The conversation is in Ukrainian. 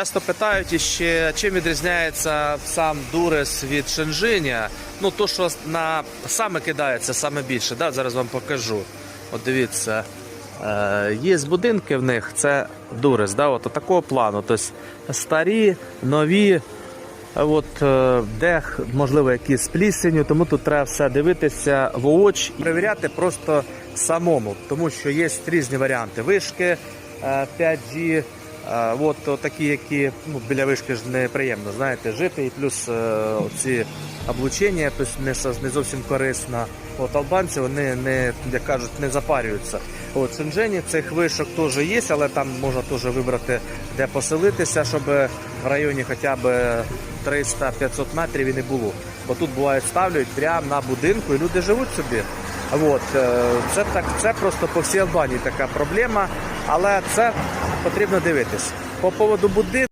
Часто питають іще, чим відрізняється сам Дурес від Шенжиня. Ну, то, що на саме кидається, саме більше. Да? Зараз вам покажу. От дивіться. Е, є будинки в них, це Дурес, да? от, такого плану. Тобто старі, нові, От е, де можливо якісь плісенью, тому тут треба все дивитися в очі, перевіряти просто самому, тому що є різні варіанти. Вишки е, 5G, е, от такі, які ну, біля вишки ж неприємно, знаєте, жити, і плюс е, ці облучення, тобто не, зовсім корисно. От албанці вони не, як кажуть, не запарюються. От в Шенжені цих вишок теж є, але там можна теж вибрати, де поселитися, щоб в районі хоча б 300-500 метрів і не було. Бо тут буває ставлять прямо на будинку і люди живуть собі. От, е, це так, це просто по всій Албанії така проблема, але це потрібно дивитись. По поводу будинку.